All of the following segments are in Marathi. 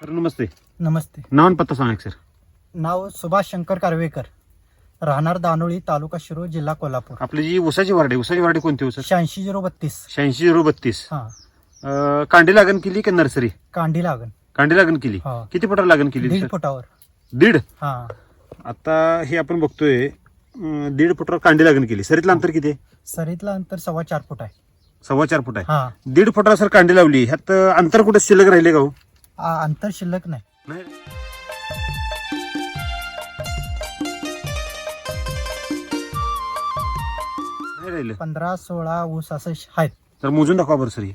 सर नमस्ते. नमस्ते. नाव आणि पत्ता सांगा एक सर. नाव सुभाष शंकर कारवेकर. राहणार दानोळी तालुका शिरूर जिल्हा कोल्हापूर. आपली जी उसाची वारडी उसाची वारडी कोणती हो सर? शहाऐंशी झिरो बत्तीस. शहाऐंशी झिरो बत्तीस. हा. अं, कांडी लागण केली की नर्सरी? कांडी लागण. कांडी लागण केली. हा. किती फुटावर लागण केली दीड सर? फुटावर. दीड? हा. आता हे आपण बघतोय अं, दीड फुटावर कांडी लागण केली. सरीतलं अंतर किती आहे? सरीतलं अंतर सव्वा चार फूट आहे. सव्वा चार फुट आहे. हा. दीड फुटावर सर कांडी लावली. ह्यात अं, अंतर कुठे शिल्लक राहिले का हो? आ- अंतर शिल्लक नाही. नाही. नाही राहिलं. पंधरा सोळा ऊस असं श- आहेत. तर मोजून दाखवा बरं सर हे.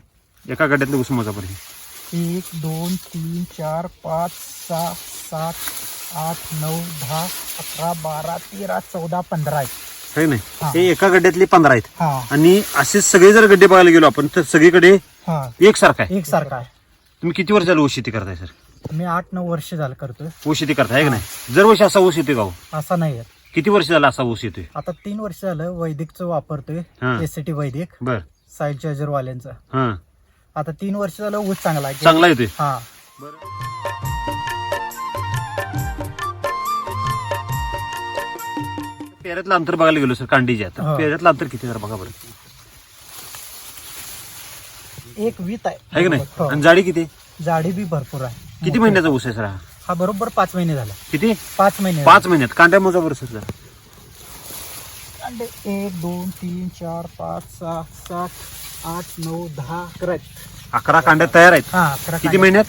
एका गड्यातलं ऊस मोजा बरं हे. एक दोन तीन चार पाच सहा सात आठ नऊ दहा अकरा बारा तेरा चौदा पंधरा आहेत. है नाही हा. हे एका गड्ड्यातले पंधरा आहेत. हा. आणि असे सगळे जर गड्डे बघायला गेलो आपण तर सगळीकडे हा. एकसारखा आहे. एक सारखा आहे. तुम्ही किती वर्ष झालं ऊस शेती करताय सर? मी आठ नऊ वर्ष झालं करतोय. ऊस शेती करताय का नाही? दरवर्षी असा ऊस येतोय का हो? असा नाही आहे किती वर्ष झाला असा ऊस येतोय? आता तीन वर्ष झालं वैदिकचं वापरतोय हा. एस टी वैदिक बर. साईल चार्जर वाल्यांचं हा. आता तीन वर्ष झालं ऊस चांगला आहे. चांगला येतोय? हा. पेऱ्यातलं अंतर बघायला गेलो सर कांडीच्या तर हा. पेऱ्यातलं अंतर किती जर बघा बरं. एक वीत आहे. आहे का हो. नाही आणि जाडी किती? जाडी बी भरपूर आहे. किती. महिन्याचा ऊस आहे सर? हा हा बरोबर पाच महिने झाला. किती? पाच महिने पाच महिन्यात. कांड्या मोजा बरं सर जरा. झाले. एक दोन तीन चार पाच सहा सात आठ नऊ दहा अकरा आहेत. अकरा कांड्या तयार आहेत? हा अकरा किती. महिन्यात?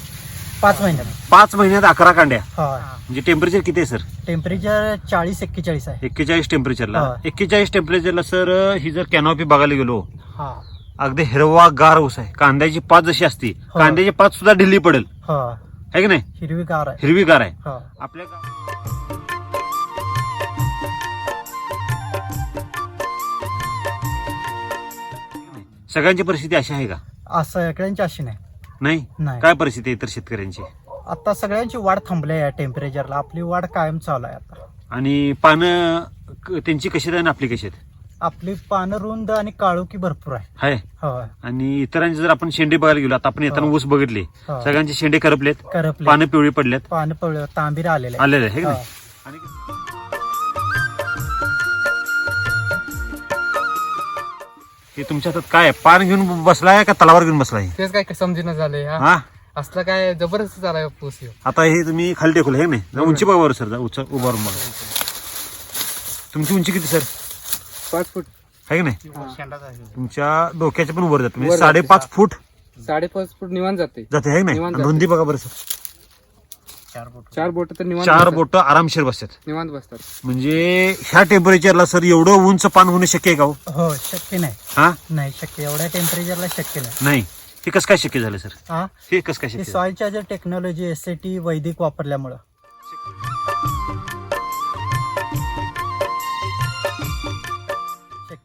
पाच महिन्यात. पाच महिन्यात अकरा कांड्या. हा म्हणजे टेम्परेचर किती आहे सर? टेम्परेचर चाळीस एक्केचाळीस आहे. एक्केचाळीस टेम्परेचरला हा. एक्केचाळीस टेम्परेचरला सर ही जर कॅनॉपी बघायला गेलो हा. अगदी हिरवा गार ऊस आहे. कांद्याची पात जशी असती हा. कांद्याची पात सुद्धा ढिल्ली पडेल. हा. आहे की नाही? हिरवीगार आहे. हिरवी गार आहे. हा. आपल्या गा- सगळ्यांची परिस्थिती अशी आहे का? असं सगळ्यांची अशी नाही. नाही? नाही. काय परिस्थिती आहे इतर शेतकऱ्यांची? आता सगळ्यांची वाढ थांबली आहे या टेम्परेचरला आपली वाढ कायम चालू आहे आता. आणि पानं क- त्यांची कशी आहेत आणि आपली कशी आहेत? आपली पानं रुंद आणि काळोखी भरपूर आहे. हाय. होय आणि इतरांचे जर आपण शेंडे बघायला गेलो आता आपण येताना हा. ऊस बघितले. हा. सगळ्यांचे शेंडे करपलेत. करपले पानं पिवळी पडलेत पानं पळ तांबीर आलेले आलेले आहे का हा. आणि हे तुमच्या हातात काय आहे? पान घेऊन बसलाय का तलावर घेऊन बसलाय? तेच काय समजेना झालंय हा? हा? असलं काय जबरदस्त चालाय पूस ह्यो. आता हे तुम्ही खाली टेकलं हे नाही? जरा उंची बघा बरं सर. उंच उभारून बघा. तुमची उंची किती सर? पाच फूट. आहे की नाही? तुमच्या डोक्याच्या पण वर जात. म्हणजे वर जाते, साडेपाच हा. फूट साडेपाच फूट निवांत जाते. जाते आहे की नाही? निवांत आणि जाते. रुंदी बघा बरं सर. चार बोट. तर निवांत चार बसतात. बोट आरामशीर बसतात. निवांत बसतात. म्हणजे ह्या टेम्परेचरला सर एवढं उंच पान होणं शक्य आहे का हो? हो शक्य नाही. हा? नाही शक्य. एवढ्या टेम्परेचरला शक्य नाही. नाही. हे कसं काय शक्य झालं सर? हा? हे कसं काय ही शक्य झालं? Soil charger technology S T Vaidik वापरल्यामुळं.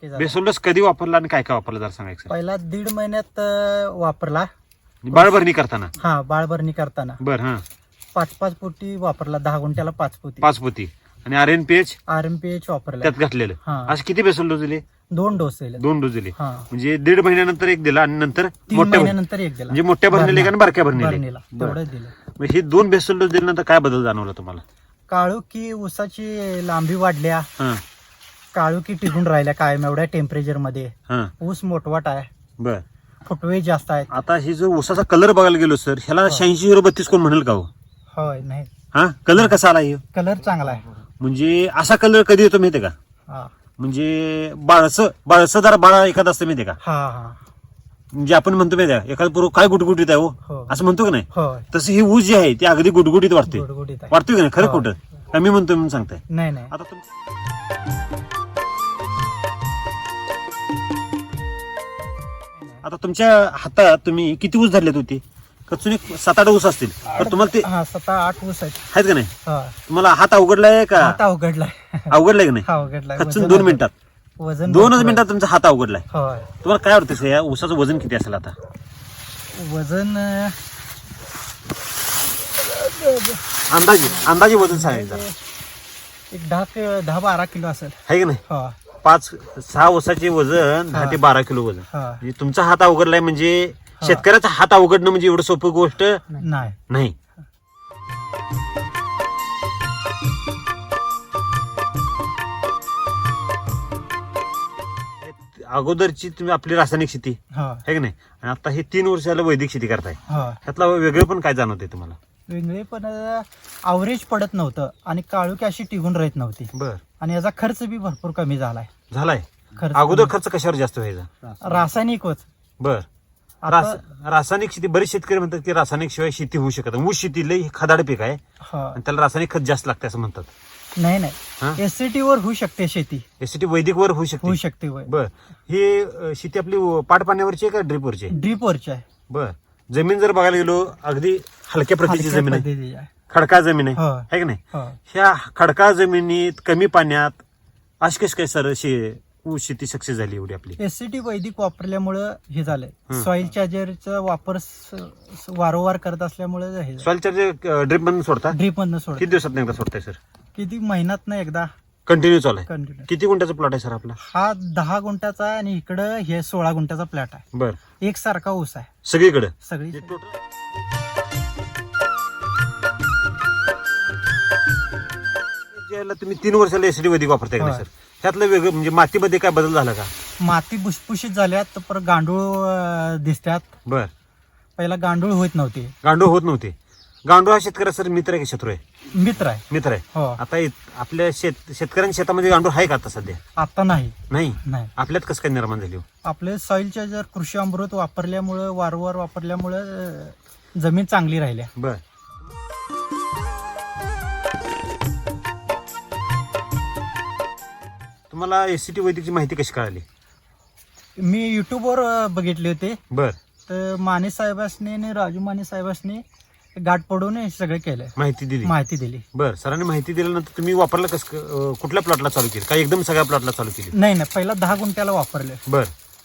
शक्य झालं बेसोलस कधी वापरला आणि काय काय वापरलं जरा सांगायचं पहिला दीड महिन्यात अं, वापरला. बाळभरणी करताना? हा बाळभरणी करताना. बर हा. पाच पाच पोटी वापरला दहा गुंठ्याला पाच पोती. पाच पोती. आणि R N P H? R M P H वापरला. त्यात घातलेलं. हा. असं किती बेसोल डोस दिले? दोन डोस दिले. दोन डोस दिले. हा. म्हणजे दीड महिन्यानंतर एक दिला आणि नंतर तीन मोठ्या महिन्यानंतर एक दिला. म्हणजे मोठ्या भरणीला आणि बारक्या भरणीला भरणीला. बरं. तेवढं दिलं. हे दोन बेसल डोस दिल्यानंतर काय बदल जाणवला तुम्हाला? काळू की ऊसाची लांबी वाढल्या. हा. काळू की टिकून राहिल्या कायम एवढ्या टेम्परेचरमध्ये. हा. ऊस मोठवाट आहे. बर. फुटवे जास्त आहेत. आता हे जो ऊसाचा कलर बघायला गेलो सर ह्याला शहाऐंशी झिरो बत्तीस कोण म्हणेल का हो? होय नाही. हा? कलर कसा आला हे? कलर चांगला आहे. म्हणजे असा कलर कधी येतो माहितीये का? हा. म्हणजे बाळस बाळसदार बाळा एखादा असतं माहितीये का? हा हा. म्हणजे आपण म्हणतो माहितीये का एखादा पूर्व काय गुटगुटीत आहे हो? हो. असं म्हणतो का नाही? होय. तसं ही ऊस जी आहे ती अगदी गुटगुटीत वाटते गुडगुडीत आहे. वाटते का नाही? खरं हो. कुठं का मी म्हणतो म्हणून सांगताय? नाही नाही. आता तुम आता तुमच्या हातात तुम्ही किती ऊस धरलेत होते? कचून एक सात आठ ऊस असतील? तर तुम्हाला ते हा सता आठ ऊस आहेत. आहेत का नाही? हा. तुम्हाला हात अवघडलाय का? आता अवघडलाय. अवघडलाय का नाही? हा अवघडलाय. कचून दोन. मिनिटात? वजन दोनच मिनिटात तुमचा हात अवघडलाय. होय. तुम्हाला काय वाटतं या ऊसाचं वजन किती असेल आता? वजन अं, अंदाजे अंदाजे वजन सांगायचं एक दहा कि- दहा बारा किलो असेल. आहे का नाही? हा. पाच सहा वर्षाचे वजन दहा ते बारा किलो वजन. म्हणजे तुमचा हात अवघडलाय म्हणजे शेतकऱ्याचा हात अवघडणं म्हणजे एवढं सोपी गोष्ट नाही. अगोदरची तुम्ही आपली रासायनिक शेती आहे की नाही? आणि आता हे तीन वर्ष झालं वैदिक शेती करताय. त्यातला वेगळं पण काय जाणवते तुम्हाला? वेगळे पण आवरेज पडत नव्हतं आणि काळू अशी टिकून राहत नव्हती. बर. आणि याचा खर्च बी भरपूर कमी झालाय. झालाय? खर्च अगोदर खर्च कशावर जास्त व्हायचा? रासायनिकच बर. आता रासायनिक शेती बरेच शेतकरी म्हणतात की रासायनिक शिवाय शेती होऊ शकत नाही. ऊस शेती लई खदाड पीक आहे. हा. आणि त्याला रासायनिक खत जास्त लागते असं म्हणतात. नाही हा? नाही एससीटी वर होऊ शकते शेती. यासाठी वैदिक वर होऊ होऊ शकते. शकते वय बर. हे अं, शेती आपली पाट पाण्यावरची आहे का ड्रीपवरची आहे? ड्रीप वरची आहे. बर. जमीन जर बघायला गेलो अगदी हलक्या प्रतीची हलक्या जमीन आहे. पद्धतीची आहे. खडका जमीन. आहे हो. की नाही? हो. ह्या खडका जमिनीत कमी पाण्यात अशी कशी काय सर शे ऊस शेती सक्सेस झाली एवढी आपली? एससीटी वैदिक वापरल्यामुळं हे झालंय. सॉइल चार्जरचा वापर स- स- वारंवार करत असल्यामुळे हे सॉइल चार्जर ड्रिप मधून सोडता? ड्रीप मधनं सोड किती दिवसात एकदा सोडताय सर? किती महिन्यात ना एकदा. कंटिन्यू चालू आहे. कंटिन्यू किती गुंठ्याचा प्लॉट आहे सर आपला? हा दहा गुंठ्याचा आणि इकडं हे सोळा गुंठ्याचा प्लॅट आहे. बर. एक सारखा ऊस आहे. सगळीकडे? सगळी ज्याला तुम्ही तीन वर्षाला एसडी वैदिक वापरताय का नाही. सर? त्यातलं वेगळं म्हणजे मातीमध्ये काय बदल झाला का? माती भुसभुशीत झाल्यात तर परत गांडूळ अं, दिसतात. बर. पहिला गांडूळ होत नव्हते. गांडूळ होत नव्हते. गांडूळ हा शेतकऱ्या सर मित्र आहे का शत्रू आहे? मित्र आहे. मित्र आहे. हो. आता इत- आपल्या शेत शेतकऱ्यांच्या शेतामध्ये गांडूळ आहे का आता सध्या? आता नाही. नाही? नाही. आपल्यात कसं काय निर्माण झाली हो? आपले सॉइलच्या जर कृषी अमृत वापरल्यामुळं वारंवार वापरल्यामुळं अं, जमीन चांगली राहिल्या. बर. तुम्हाला एससीटी वैदिकची माहिती कशी कळाली? मी युट्यूबवर बघितले होते. बर. तर माने साहेबांनी आणि राजू माने साहेबांनी गाठ पडून हे सगळं केलं माहिती दिली. माहिती दिली. बर सरांनी माहिती दिल्यानंतर तुम्ही वापरलं कसं कुठल्या प्लॉटला चालू केली? का एकदम सगळ्या प्लॉटला चालू केली? नाही नाही पहिला दहा गुंठ्याला वापरले. बर.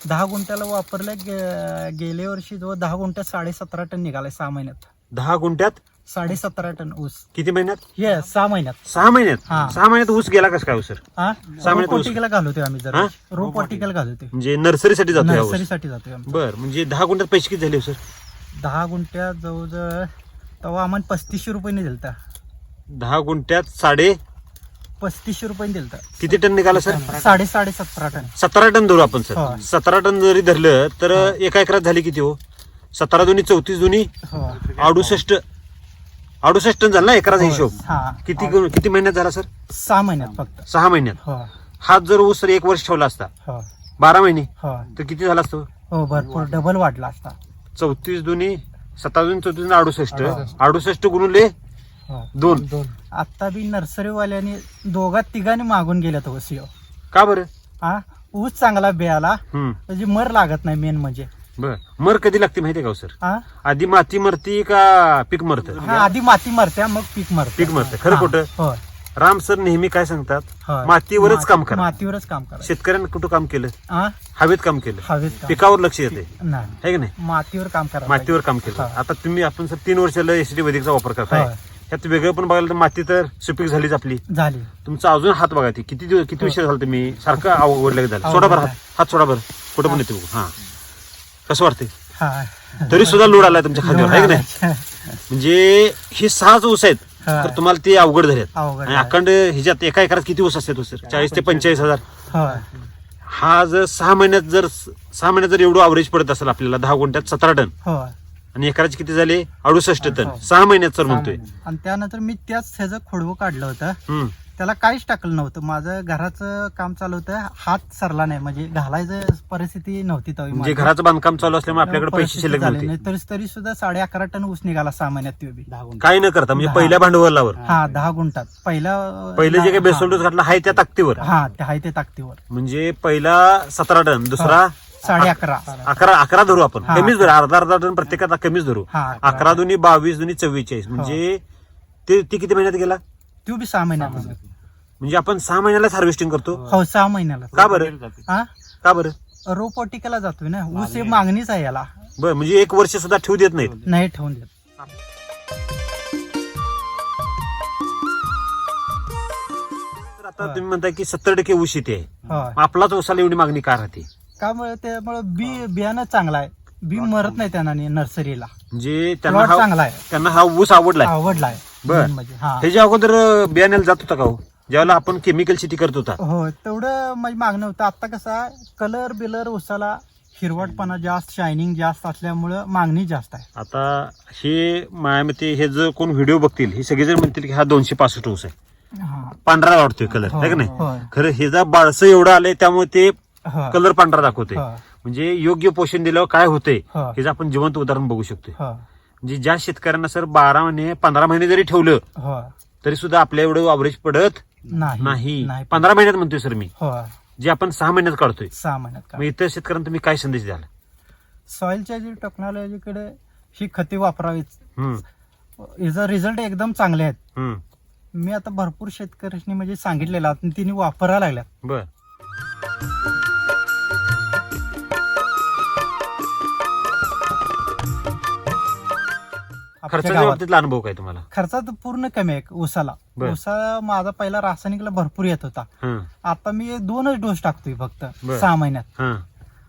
दहा गुंठ्याला वापरलं गे- गेल्या वर्षी जो दहा गुंठ्यात साडे सतरा टन निघालाय सहा महिन्यात. दहा गुंठ्यात साडे सतरा टन ऊस. किती महिन्यात? हे सहा महिन्यात. सहा महिन्यात? हा. सहा महिन्यात ऊस गेला कसं काय हो, सर? हा? महिन्यात ऊस. रोपवाटिकेला घालवतोय आम्ही जरा. हा? रोपवाटिकेला घालवतोय. म्हणजे नर्सरीसाठी जातो हा ऊस? नर्सरीसाठी जातोय आम्ही. बर म्हणजे दहा गुंठ्यात पैसे किती झाले हो, सर? दहा गुंठ्यात जवळजवळ तेव्हा आम्हाला पस्तीसशे रुपयाने दिलता. दहा गुंठ्यात साडे पस्तीसशे रुपयाने दिलता. किती टन निघाला सर? साडे साडे सतरा टन. सतरा टन धरू आपण सर. हो. सतरा टन जरी धरलं तर एका एकरात झाली किती हो? सतरा दोन्ही चौतीस दोन्ही हो. अडुसष्ट अडुसष्ट टन झाला ना एकराचा हिशोब? हा. किती किती महिन्यात झाला सर? सहा महिन्यात फक्त. सहा महिन्यात. हो. हा जर ऊस सर एक वर्ष ठेवला असता हो. बारा महिने हो. तर किती झाला असतो? हो भरपूर. डबल वाढला असता. चौतीस दोन्ही दोन्ही चौतीस दोन्ही अडुसष्ट. अडुसष्ट. गुणुले हो. दोन. दोन. आता बी नर्सरीवाल्याने दोघा तिघांनी मागून गेल्यात ऊस ह्यो. का बरं? हा ऊस चांगला बियाला हम्म. त्याची मर लागत नाही मेन म्हणजे. बर. मर कधी लागते माहितीये का हो, सर? हा आधी माती मरती का पीक मरतं? हा आधी माती मरत्या मग पीक मरत पीक मरतं. खरं खोटं? हो राम सर नेहमी काय सांगतात? होय. मातीवरच काम करा. मातीवरच काम करा. शेतकऱ्यांनी कुठं काम केलं? हा हवेत काम केलं. हवेत काम. पिकावर लक्ष येते नाही. है की नाही? मातीवर काम करा मातीवर काम केलं. हा. आता तुम्ही आपण सर तीन वर्षाला एसटी वैदिकचा वापर करताय. होय. त्यात वेगळं पण बघायला तर माती तर सुपीक झालीच आपली. झाली. तुमचा अजून हात बघा ती. किती दिवस किती विषय झाला तुम्ही? सारखं आवडलं झालं. सोडा बरं हात. हात सोडा बरं. कुठं पण येते बघू. हा. कसं वाटतंय? हा. तरी सुद्धा लोड आलाय तुमच्या खांद्यावर आहे की नाही? म्हणजे हे सहाच ऊस आहेत हा. तर तुम्हाला ते अवघड झालेत अवघड आणि. अखंड ह्याच्यात एका एकरात किती ऊस असतात हो सर? चाळीस ते पंचेचाळीस. हजार. होय हा जर सहा महिन्यात जर सहा महिन्यात जर एवढं अवरेज पडत असेल आपल्याला दहा गुंठ्यात सतरा टन. होय आणि एकराचे किती झाले? अडुसष्ट टन. हो. सहा महिन्यात सर म्हणतोय. आणि त्यानंतर मी त्याच ह्याचं खोडवं काढलं होतं. हम्म. त्याला काहीच टाकलं नव्हतं. माझं घराचं काम चालू होतं. हात सरला नाही. म्हणजे घालायचं परिस्थिती नव्हती म्हणजे माझी. घराचं बांधकाम चालू असल्यामुळे आपल्याकडे पैसे परिस्थिती शिल्लक नाही. तरी तरी सुद्धा साडे अकरा टन ऊस निघाला सहा महिन्यात ते बी काय न करता म्हणजे. पहिल्या भांडवलावर. हा दहा गुंठात. पहिला पहिले जे काही हा. बेसोल डोस घातला आहे त्या ताकदीवर. हा ते आहे ते ताकदीवर. म्हणजे पहिला सतरा टन दुसरा साडे अकरा. अकरा अकरा धरू आपण. हा. कमीच धरू. अर्धा अर्धा टन प्रत्येकात कमीच धरू. हा अकरा दोन्ही बावीस दोन्ही चव्वेचाळीस. म्हणजे ते ती किती महिन्यात गेला? तो बी सहा महिन्यात. म्हणजे आपण सहा महिन्यालाच हार्वेस्टिंग करतो? हो सहा महिन्याला का बरं? हा? का बरं? रोपवाटिकेला जातोय ना? ऊस हे मागणीच आहे याला. बरं म्हणजे एक वर्ष सुद्धा ठेवू देत नाहीत? नाही ठेवून देत. तर आता तुम्ही म्हणताय की सत्तर टक्के ऊस शेती आहे. होय. मग आपलाच ऊसाला एवढी मागणी का राहते? त्यामुळे त्यामुळे बी बियाणं चांगलं आहे. बी मरत नाही त्यांना नर्सरीला. म्हणजे त्यांना प्लॉट हा चांगला आहे. त्यांना हा ऊस आवडलाय. आवडला आहे बर. main म्हणजे हा. त्याच्या अगोदर बियाण्याला जात होता का हो? ज्यावेळेला आपण केमिकल शेती करत होता. हो तेवढं म्हणजे मागणं होतं. आता कसं कलर बिलर उसाला हिरवटपणा जास्त शायनिंग जास्त असल्यामुळं मागणी जास्त आहे. आता हे मायामते हे जर कोण व्हिडिओ बघतील हे सगळेजण म्हणतील की हा दोनशे पासष्ट ऊस आहे. हा. पांढरा वाटतोय कलर हो, आहे का नाही? होय. खरं हे जर बाळसं एवढं आलंय त्यामुळे ते हो, कलर पांढरा दाखवतोय. हो, म्हणजे योग्य पोषण दिल्यावर काय होतंय हो, हे आपण जिवंत उदाहरण बघू शकतोय. हो, म्हणजे ज्या शेतकऱ्यांना सर बारा महिने पंधरा महिने जरी ठेवलं हो. तरी सुद्धा आपल्या एवढं अवरेज पडत नाही. नाही. पंधरा महिन्यात म्हणतोय सर मी. हो जे आपण सहा महिन्यात काढतोय. सहा महिन्यात मग इतर शेतकऱ्यांना तुम्ही काय संदेश द्याल? सॉइलच्या जी टेक्नॉलॉजीकडे ही खते वापरावीच हम्म, याचा रिझल्ट एकदम चांगले आहेत. हम्म, मी आता भरपूर शेतकऱ्यांनी म्हणजे सांगितलेलं आणि तिने वापरायला लागल्यात. बर. आपल्या खर्चाच्या गावात. बाबतीतला अनुभव काय तुम्हाला खर्चात पूर्ण कमी आहे उसाला बर. उसा माझा पहिला रासायनिकला भरपूर येत होता हं, आता मी दोनच डोस टाकतोय फक्त बर. सहा महिन्यात हं.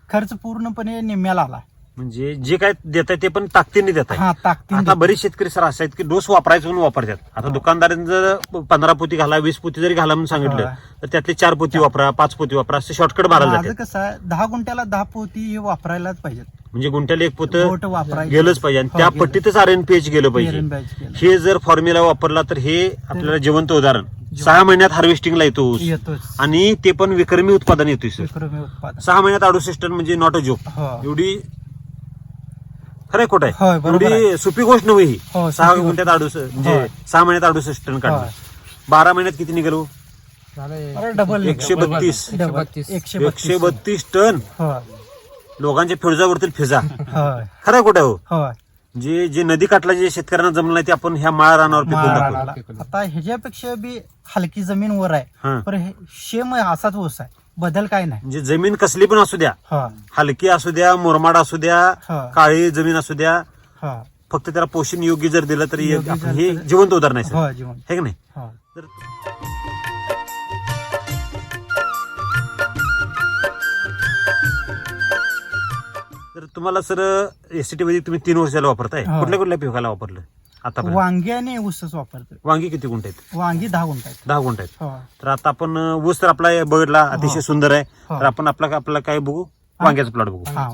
खर्च पूर्णपणे निम्म्याला आला म्हणजे जे काय देत आहे ते पण ताकदीने देत आहे हा ताकदीन आता बरेच शेतकरी सर असं आहेत की डोस वापरायचं म्हणून वापरतात. आता दुकानदारांनी जर पंधरा पोती घाला वीस पोती जरी घाला म्हणून सांगितलं होय. तर त्यातले चार पोती वापरा पाच पोती वापरा असं शॉर्टकट मारायला माझं कसं आहे दहा गुंठ्याला दहा पोती हे वापरायलाच पाहिजेत. म्हणजे गुंठ्याला एक पोत बोट वापरायचं. गेलंच पाहिजे आणि हो, त्या गेलं. पट्टीतच आर एन पी एच गेलं पाहिजे केलं. हे जर फॉर्म्युला वापरला तर हे आपल्याला जिवंत उदाहरण. सहा महिन्यात हार्वेस्टिंगला येतो ऊस. येतोच. आणि ते पण विक्रमी उत्पादन येतोय सर. विक्रमी उत्पादन. सहा महिन्यात अडुसष्ट टन म्हणजे नॉट अ जोक हो. एवढी खरंय खोट आहे होय, बरोबर एवढी सोपी गोष्ट नव्हे ही. हो, सहा सोपी गोष्ट. गुंठ्यात अडुसष्ट म्हणजे होय. सहा महिन्यात अडुसष्ट टन काढलं. होय. बारा महिन्यात किती निघालो? अरे डबल एकशे बत्तीस. एकशे बत्तीस. एकशे एकशे बत्तीस टन. होय. लोकांच्या फिरजावरतील फिजा. होय. खरंय कुठे हो. होय. जे जे नदी काठला जे शेतकऱ्यांना जमलं नाही ते आपण ह्या माळ रानावर पिकवून. आता ह्याच्यापेक्षा बी हलकी जमीन वर आहे. हा. पण हे शेम असाच ऊस आहे. बदल काय नाही. म्हणजे जमीन कसली पण असू द्या हा. हलकी असू द्या मुरमाड असू द्या हा. काळी जमीन असू द्या हा. फक्त त्याला पोषण योग्य जर दिलं तर योग्य आपण जर- हे जिवंत उदाहरण आहे हो जीवन है की नाही? हा. तर तर तुम्हाला सर एसटी मध्ये तुम्ही तीन वर्षाला वापरताय. हा. कुठल्या कुठल्या पिकाला वापरलं? आतापर्यंत? वांगी आणि ऊसच वापरतोय. वांगी किती गुंठ आहेत? वांगी दहा गुंठ आहेत. दहा गुंठ आहेत. हो. तर आता आपण ऊस तर आपला बघितला अतिशय सुंदर आहे. हो. तर आपण आपला आपला काय बघू? वांग्याचा प्लॉट बघू. हा.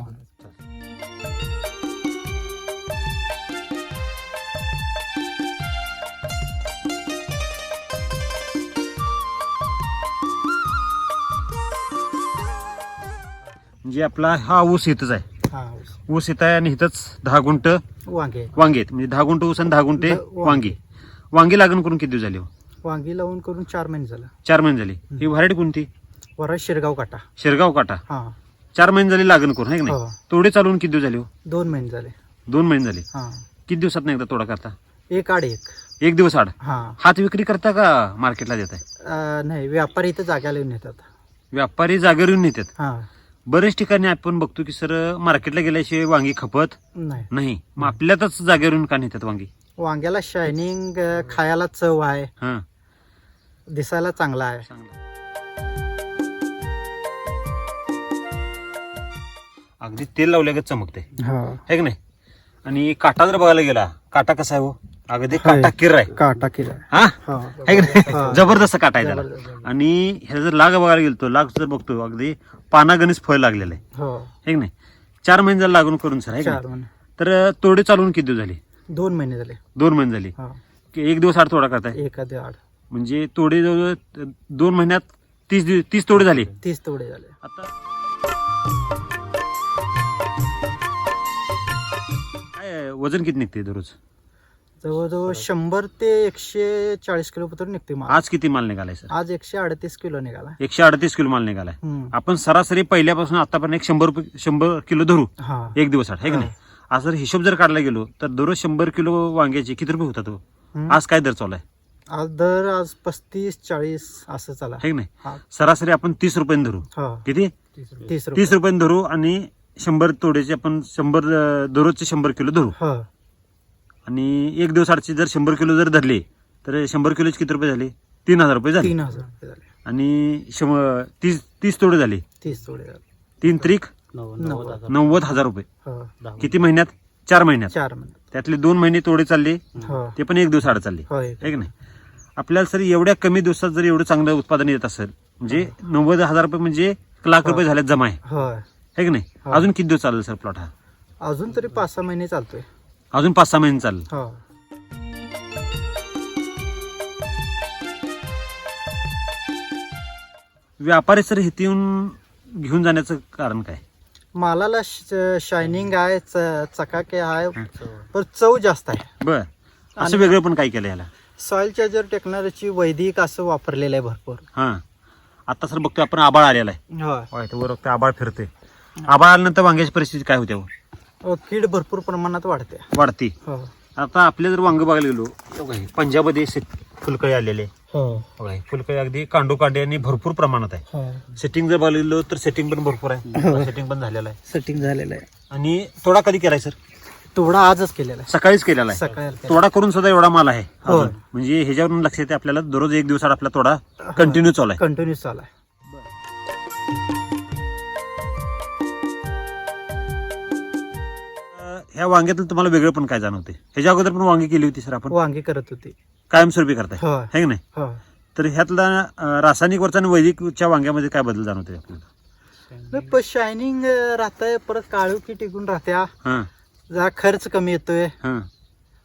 म्हणजे आपला हा ऊस इथंच आहे. हा ऊस. ऊस इथं आहे आणि इथंच दहा गुंठ. वांगे. आहेत. वांगे आहेत. म्हणजे दहा गुंठ ऊस आणि दहा गुंठे द- वांगे. वांगी. वांगी लागण करून किती दिवस झाले हो? वांगी लावून करून चार महिने झालं. चार महिने झाली. ही व्हरायटी कोणती? वरा शिरगाव काटा. शेरगाव काटा. हा. चार महिने झाली लागण करून आहे की नाही? हो. तोडे चालवून किती दिवस झाले हो? दोन महिने झाले. दोन महिने झाले. हा. किती दिवसात एकदा तोडा करता? एक आड एक. एक दिवस आड? हा. हात विक्री करता का मार्केटला देताय? अं, नाही व्यापारी इथं जाग्याला येऊन येतात. व्यापारी जागेवर येऊन नेतात. हा. बरेच ठिकाणी आपण बघतो की सर मार्केटला गेल्याशिवाय वांगी खपत नाही. नाही. मग आपल्यातच जागेवर येऊन का नेतात वांगी? वांग्याला शायनिंग खायला चव आहे. हा. दिसायला चांगला आहे. अगदी तेल लावल्यागत चमकते हा. है की नाही? आणि काटा जर बघायला गेला काटा कसा आहे हो? अगदी. काटा किर आहे. काटा केला हा? हा. है की नाही. जबरदस्त काटा आहे त्याला. आणि ह्याचा जर लाग बघायला गेलो लाग जर बघतो अगदी पानागणीच फळ लागलेलं आहे. हो. है की नाही? चार महिने झाले लागून करून सर आहे की चार नाही? महिने. तर तोडे चालवून किती दिवस झाले? दोन महिने झाले. दोन महिने झाले. हा. की एक दिवस आड तोडा करताय? एखादे आड. म्हणजे तोडे जवळ दोन महिन्यात तीस दिवस तीस तोडे झाले. तीस तोडे झाले. आता काय वजन किती निघते दररोज? जवळजवळ शंभर ते एकशे चाळीस किलो पर्यंत निघते माल. आज किती माल निघालाय सर? आज एकशे अडतीस किलो निघाला. एकशे अडतीस किलो माल निघालाय. हम्म. आपण सरासरी पहिल्यापासून आतापर्यंत एक शंभर रुपये शंभर किलो धरू. हा. एक दिवस है की नाही? आज जर हिशोब जर काढला गेलो तर दररोज शंभर किलो वांग्याचे किती रुपये होतात हो? हम्म. आज काय दर चालू आहे? आज दर आज पस्तीस चाळीस असं चाला है की नाही? हा. सरासरी आपण तीस रुपयांनी धरू. हा. किती? तीस रुपये. तीस रुपयांनी धरू आणि शंभर तोड्याचे आपण शंभर अं, दररोजचे शंभर किलो धरू. हा. आणि एक दिवसाचे जर शंभर किलो जर धरले तर शंभर किलोचे किती रुपये झाले? तीन हजार रुपये झाले. तीन हजार रुपये झाले. आणि शंभर तीस तीस तोडे झाले. तीस तोडे झाले. तीन त्रिक? नव्वद नव्वद. हजार. रुपये. हा. किती महिन्यात? चार महिन्यात. चार महिने त्यातले दोन महिने तोडे चालले हो. ते पण एक दिवस आड चालले होय आहे की नाही? आपल्याला सर एवढ्या कमी दिवसात जर एवढं चांगलं उत्पादन येत असेल म्हणजे नव्वद हजार रुपये म्हणजे एक लाख रुपये झाले जमा आहे. है की नाही? हो. अजून किती दिवस चालेल सर प्लॉट हा? अजून तरी पाच सहा महिने चालतोय. अजून पाच सहा महिने चालेल. हो. व्यापारी सर येऊन घेऊन जाण्याचं कारण काय? मालाला शायनिंग आहे च- चकाके आहे पण चव जास्त आहे. बर. असं वेगळं पण काय केलं याला? सॉइल चार्जर टेक्नॉलॉजी वैदिक असं वापरलेलं आहे भरपूर. हा. आता सर बघतोय आपण आबाळ आलेला आहे. होय. वर आबाळ फिरते आबाळ आल्यानंतर वांग्याची परिस्थिती काय होते हो? कीड भरपूर प्रमाणात वाढते. वाढती. हो. आता आपले जर वांग बघायला गेलो बघा, पंजाबमध्ये शेत- फुलकळी आलेले. हो. बघा, फुलकळी अगदी कांडू कांडे आणि भरपूर प्रमाणात आहे. हो. सेटिंग जर बघायला गेलो तर सेटिंग पण भरपूर आहे. सेटिंग पण झालेलं आहे. सेटिंग झालेलं आहे. आणि तोडा कधी केलाय सर? तेवढा आजच केलेला आहे. सकाळीच केलेला आहे. सकाळी. तोडा करून सुद्धा एवढा माल आहे. हो. अजून. म्हणजे ह्याच्यावरून लक्ष येते आपल्याला. दररोज एक दिवसात आपला तोडा कंटिन्यू चालू आहे. कंटिन्यू चालू आहे. ह्या वांग्यातलं तुम्हाला वेगळं पण काय जाणवते ह्याच्या अगोदर पण वांगी केली होती सर आपण. वांगी करत होती. कायमस्वरूपी करताय? हो. है की नाही? हो. तर ह्यातला अं, रासायनिक वरचा आणि वैदिकच्या वांग्यामध्ये काय बदल जाणवते आपल्याला? शायनिंग राहतंय परत काळुकी टिकून राहत्या. हा. जरा खर्च कमी येतोय. हा.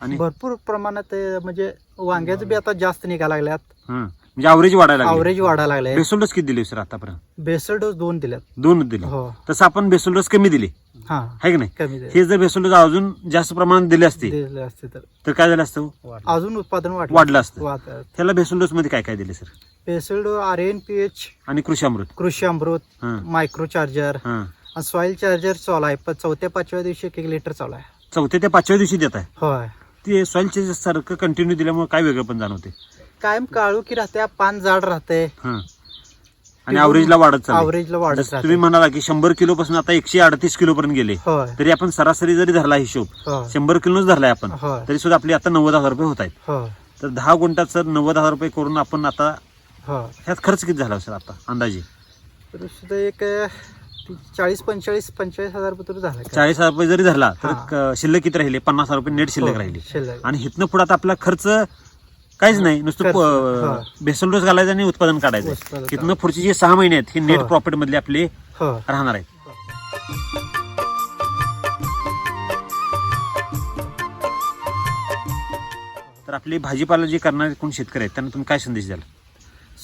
आणि? भरपूर प्रमाणात अ, म्हणजे वांग्याचं बी आता जास्त निघायला लागल्यात. हा. म्हणजे आवरेज वाढायला लागली. आवरेज वाढायला लागले बेसल डोस किती दिले सर आतापर्यंत? बेसल डोस दोन दिल्यात. दोन दिले. हो. तसं आपण बेसल डोस कमी दिले. हा. है की नाही? कमी दिले. हे जर बेसल डोस अजून जास्त प्रमाणात दिले असते दिले असते तर. तर काय झालं असतं? अजून उत्पादन वाढलं. वाढलं असतं. त्याला बेसल डोस मध्ये काय काय दिले sir basal dose R N P H आणि कृषी अमृत. कृषी अमृत हा. मायक्रो चार्जर हा सॉइल चार्जर चालू आहे. पण चौथ्या पाचव्या दिवशी एक एक लिटर चालू आहे. चौथ्या ते पाचव्या दिवशी देत आहे. होय. ते सॉइल सारखं कंटिन्यू दिल्यामुळे काय वेगळं पण जाणवते कायम काळुकी राहते पान जाड राहते. हा. आणि अवरेजला वाढत. अवरेजला वाढत जसं राहते तुम्ही म्हणाला की शंभर किलो पासून आता एकशे अडतीस किलो पर्यंत गेले होय. तरी आपण सरासरी जरी धरला हिशोब होय. शंभर किलोच धरलाय आपण होय. तरी सुद्धा आपली आता नव्वद हजार रुपये होत आहेत होय. तर दहा गुंठात सर नव्वद हजार रुपये करून आपण आता होय. ह्यात खर्च किती झाला सर आता अंदाजे? तर सुद्धा एक चाळीस पंचेचाळीस पंचेचाळीस हजार रुपये तरी झालं? चाळीस हजार रुपये जरी धरला तर हा. क- शिल्लक किती राहिले? पन्नास हजार रुपये नेट शिल्लक हो, राहिली. शिल्लक. आणि इथनं पुढे आता आपला खर्च काहीच नाही. नुसतं प- हा. बेसल डोस घालायचा आणि उत्पादन काढायचं. उत्पादन तिथनं पुढचे जे सहा महिने आहेत हे नेट हा. प्रॉफिट मधले आपले हो. राहणार आहेत तर आपले भाजीपाला जे करणारे कोण शेतकरी आहेत त्यांना तुम्ही काय संदेश द्याल?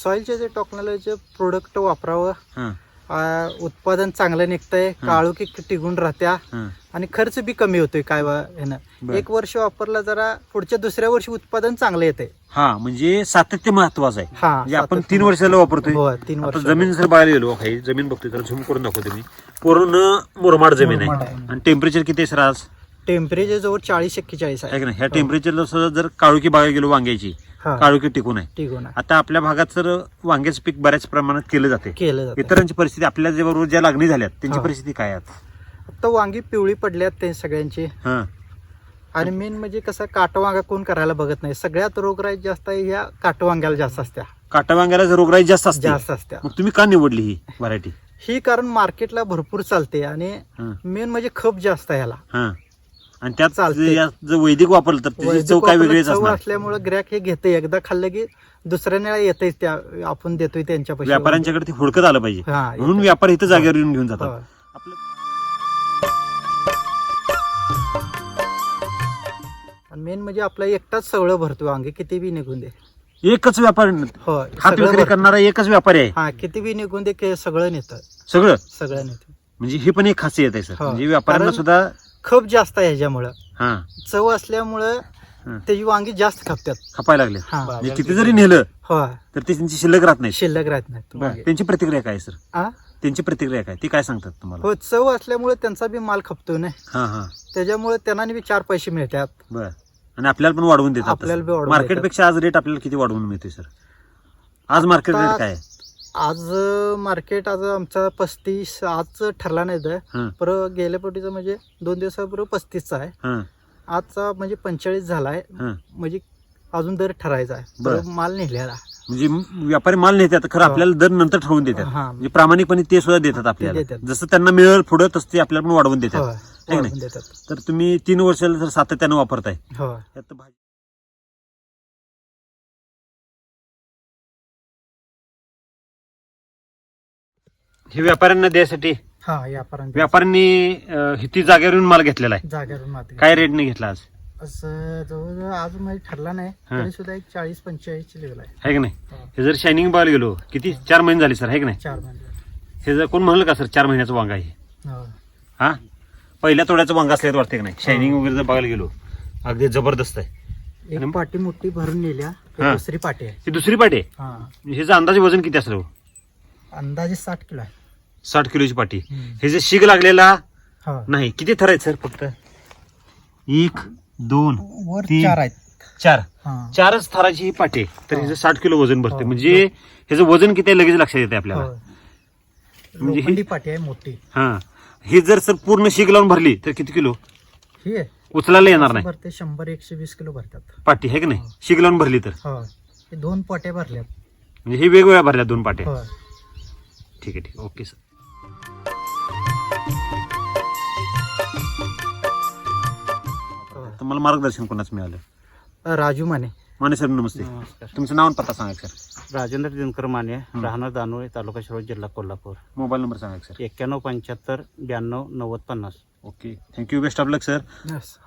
सॉइलचे जे टेक्नॉलॉजीचे प्रोडक्ट वापरावं हा. आ, उत्पादन चांगलं निघतंय काळुकी टिकून राहत्या हा. आणि खर्च बी कमी होतोय काय ह्यानं. एक वर्ष वापरला जरा पुढच्या दुसऱ्या वर्षी उत्पादन चांगलं येते हा म्हणजे सातत्य महत्वाचं आहे. हा म्हणजे आपण तीन वर्षाला वापरतोय. हो तीन वर्ष जमीन जर बघायला गेलो काही जमीन बघतोय तर झूम करून दाखवतो मी. पूर्ण मुरमाड जमीन आहे. आणि टेम्परेचर किती आहे सर आज टेम्परेचर जवळ चाळीस एक्केचाळीस आहे. ह्या टेम्परेचरला सुद्धा जर काळुकी बघायला गेलो वांग्याची हा. काळुकी टिकून आहे. टिकून आहे. आता आपल्या भागात सर वांग्याचं पीक बऱ्याच प्रमाणात केलं जाते. केलं जातं. इतरांची परिस्थिती आपल्या बरोबर ज्या लागणी झाल्यात त्यांची हा. परिस्थिती काय आहे आता वांगी पिवळी पडल्यात ते सगळ्यांची. हा. आणि मेन म्हणजे कसं काटवांगा कोण करायला बघत नाही. सगळ्यात रोगराई जास्त आहे ह्या काटवांग्याला जास्त असत्या. काटा वांग्याला जर रोगराई जास्त असते. जास्त असत्या. मग तुम्ही का निवडली ही व्हरायटी ही कारण मार्केटला भरपूर चालते आणि मेन म्हणजे खप जास्त आहे ह्याला. हा. आणि त्यात चालते. जे- या- जर वैदिक वापरलं तर त्याची चव काय वेगळीच असणार? असल्यामुळे ग्रॅक हे घेते एकदा खाल्लं की दुसऱ्या येते त्या आपण देतोय त्यांच्या पैसे व्यापाऱ्यांच्याकडे ते हुडकत आलं पाहिजे. हा म्हणून व्यापारी इथं जागेवर येऊन घेऊन जातात. हो. आपलं आणि मेन म्हणजे आपला एकटाच सगळं भरतो वांगे. किती बी निघून दे. एकच व्यापारी हो हात सगळं विक्री भरतं. करणारा एकच व्यापारी आहे. हा किती बी निघून दे की सगळं नेतं. सगळं? सगळं नेतं. म्हणजे ही पण एक खासियत आहे सर. हो. म्हणजे व्यापाऱ्यांना कारण- सुद्धा खप जास्त आहे ह्याच्यामुळं. हा. चव असल्यामुळं हा. त्याची वांगी जास्त खपतात. खपायला लागले. हा. म्हणजे किती जरी नेलं हो तर ते त्यांची शिल्लक राहत नाही. शिल्लक राहत नाहीत वांगे. त्यांची प्रतिक्रिया काय सर? त्यांची प्रतिक्रिया काय? ती काय सांगतात तुम्हाला? हो चव असल्यामुळे त्यांचा बी माल खपतो ना. हा हा. त्याच्यामुळे त्यांना बी चार पैसे मिळतात. बर. आणि आपल्याला पण वाढवून देतात आपल्याला बी वाढवून मार्केटपेक्षा आज रेट आपल्याला किती वाढवून मिळते सर? आज मार्केट रेट काय आहे? आज मार्केट आज आमचा पस्तीस आज ठरला नाही तर हा. पर गेल्या पोटीचं म्हणजे दोन दिवसापूर्वी पस्तीसचा आहे. हा. आजचा म्हणजे पंचेचाळीस झालाय. हा. म्हणजे अजून दर ठरायचा आहे. माल निघलेला. म्हणजे व्यापारी माल नेतात खरं हो. आपल्याला दर नंतर ठरवून देतात. हा म्हणजे प्रामाणिकपणे ते सुद्धा देतात आपल्याला. जसं त्यांना मिळेल पुढं तसं ते आपल्याला पण वाढवून देतात? वाढवून देतात. तर तुम्ही तीन वर्षाला जर सातत्यानं वापरताय हे व्यापाऱ्यांना द्यायसाठी? हा व्यापाऱ्यांनी व्यापाऱ्यांनी अं, हिती जागेवरून माल घेतलेला आहे. जागेवरून माती काय रेटने घेतला आज? असं जवळजवळ अजून माहिती ठरला नाही हा. तरी सुद्धा एक चाळीस पंचेचाळीस लेवल आहे. आहे की नाही? हा. हे जर शायनिंग बघायला गेलो किती? चार महिने झाले सर आहे की नाही? चार महिने हे जर कोण म्हणलं का सर चार महिन्याचं वांगा आहे? हो. हा? पहिल्या तोड्याचं वांगा असल्याचं वाटतं की नाही? शायनिंग वगैरे जर बघायला गेलो अगदी जबरदस्त आहे. एक पाटी मोठी भरून नेल्या एक हा. दुसरी पाटी आहे. ही दुसरी पाटी आहे? हा. ह्याचं अंदाजे वजन किती असलं हो? अंदाजे साठ किलो आहे. साठ किलोची पाटी. हम्म. हे जे शिग लागलेला हा. नाही किती थर आहेत सर फक्त? एक दोन वर तीन. चार आहेत. चार. हा. चारच थराची ही पाटी आहे. तर हा. ह्याचं साठ किलो वजन भरते हो. म्हणजे ह्याचं वजन किती आहे लगेच लक्षात येते आपल्याला. हो. म्हणजे ही- लोखंडी पाटी आहे मोठी. हा. हे जर सर पूर्ण शिग लावून भरली तर किती किलो? ही आहे. उचलायला येणार नाही. भरते शंभर एकशे वीस किलो भरतात. पाटी आहे की नाही? शिग लावून भरली तर. हो हे दोन पाट्या भरल्यात. म्हणजे हे वेगवेगळ्या भरल्या दोन पाट्या. हो ठीक आहे ठीक आहे. Okay sir. तुम्हाला मार्गदर्शन कोणाच मिळालं? राजू माने. माने सर नमस्ते. नमस्कार. तुमचं नाव आणि पत्ता सांगा सर. राजेंद्र दिनकर माने राहणार दानोळी तालुका शिरोळ जिल्हा कोल्हापूर. मोबाईल नंबर सांगा सर. एक्क्याण्णव पंच्याहत्तर ब्याण्णव नव्वद पन्नास. Okay. Thank you best of luck sir.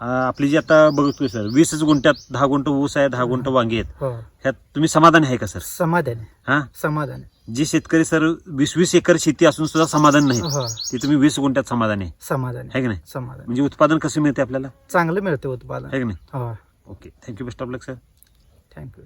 आपली जी आता बघतोय सर वीसच गुंठ्यात दहा गुंठ ऊस आहे दहा गुंठ वांगी आहेत. हो. ह्यात तुम्ही समाधानी आहे का सर समाधान. आहे. हा? समाधान. जे शेतकरी सर वीस वीस एकर शेती असून सुद्धा समाधान नाही हो. ते तुम्ही वीस गुंठ्यात समाधानी आहे. समाधान. है आहे. की नाही? समाधान. म्हणजे उत्पादन कसं मिळते आपल्याला? चांगलं मिळतं उत्पादन. आहे की नाही? हो. Okay. Thank you best of luck sir thank you